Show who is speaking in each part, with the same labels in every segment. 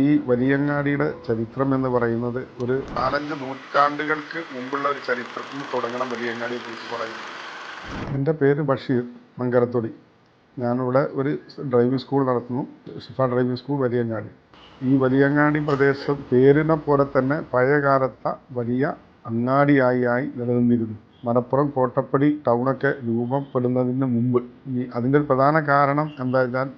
Speaker 1: ഈ വലിയങ്ങാടിയുടെ ചരിത്രം എന്ന് പറയുന്നത് ഒരു നാലഞ്ച് നൂറ്റാണ്ടുകൾക്ക് മുമ്പുള്ള ഒരു ചരിത്രത്തിൽ തുടങ്ങണം വലിയങ്ങാടിയെ കുറിച്ച് പറയുന്നത്. എന്റെ പേര് ബഷീർ മങ്കരത്തൊടി. ഞാനിവിടെ ഒരു ഡ്രൈവിംഗ് സ്കൂൾ നടത്തുന്നു ഷിഫ ഡ്രൈവിംഗ് സ്കൂൾ വലിയങ്ങാടി. ഈ വലിയങ്ങാടി പ്രദേശം പേരിനെ പോലെ തന്നെ പഴയ കാലത്തെ വലിയ അങ്ങാടിയായി ആയി നിലനിന്നിരുന്നു. മലപ്പുറം കോട്ടപ്പടി ടൗണൊക്കെ രൂപപ്പെടുന്നതിന് മുമ്പ്. ഈ അതിന്റെ പ്രധാന കാരണം എന്താ വെച്ചാൽ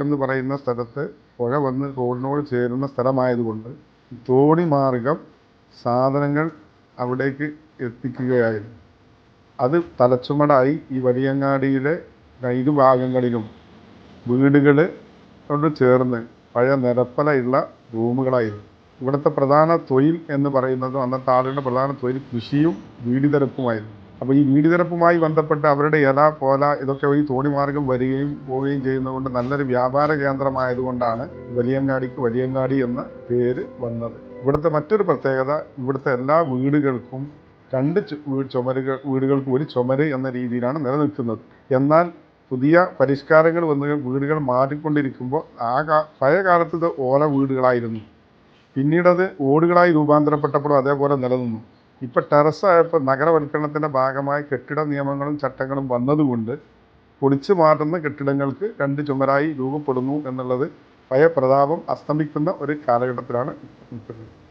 Speaker 1: എന്ന് പറയുന്ന സ്ഥലത്ത് പുഴ വന്ന് റോഡിനോട് ചേരുന്ന സ്ഥലമായതുകൊണ്ട് തോണി മാർഗം സാധനങ്ങൾ അവിടേക്ക് എത്തിക്കുകയായിരുന്നു. അത് തലച്ചുമടായി ഈ വലിയങ്ങാടിയിലെ ഭാഗങ്ങളിലും വീടുകൾ കൊണ്ട് ചേർന്ന് പഴയ നിരപ്പലയുള്ള റൂമുകളായിരുന്നു. ഇവിടുത്തെ പ്രധാന തൊഴിൽ എന്ന് പറയുന്നത് അന്നത്തെ ആളുകളുടെ പ്രധാന തൊഴിൽ കൃഷിയും വീടിതരപ്പുമായിരുന്നു അപ്പോൾ ഈ വീടിതരപ്പുമായി ബന്ധപ്പെട്ട് അവരുടെ ഇല പോല ഇതൊക്കെ ഈ തോണിമാർഗം വരികയും പോവുകയും ചെയ്യുന്നതുകൊണ്ട് നല്ലൊരു വ്യാപാര കേന്ദ്രമായതുകൊണ്ടാണ് വലിയങ്ങാടിക്ക് വലിയങ്ങാടി എന്ന പേര് വന്നത്. ഇവിടുത്തെ മറ്റൊരു പ്രത്യേകത ഇവിടുത്തെ എല്ലാ വീടുകൾക്കും രണ്ട് ചുമരുകൾ വീടുകൾക്ക് ഒരു ചുമര് എന്ന രീതിയിലാണ് നിലനിൽക്കുന്നത്. എന്നാൽ പുതിയ പരിഷ്കാരങ്ങൾ വന്ന് വീടുകൾ മാറിക്കൊണ്ടിരിക്കുമ്പോൾ ആ കാ പഴയ കാലത്ത് ഇത് ഓല വീടുകളായിരുന്നു. പിന്നീടത് ഓടുകളായി രൂപാന്തരപ്പെട്ടപ്പോഴും അതേപോലെ നിലനിന്നു. ഇപ്പം ടെറസായപ്പോൾ നഗരവൽക്കരണത്തിന്റെ ഭാഗമായി കെട്ടിട നിയമങ്ങളും ചട്ടങ്ങളും വന്നതുകൊണ്ട് പൊളിച്ചു മാറ്റുന്ന കെട്ടിടങ്ങൾക്ക് രണ്ട് ചുമരായി രൂപപ്പെടുന്നു എന്നുള്ളത് പഴയ പ്രതാപം അസ്തമിക്കുന്ന ഒരു കാലഘട്ടത്തിലാണ് നിൽക്കുന്നത്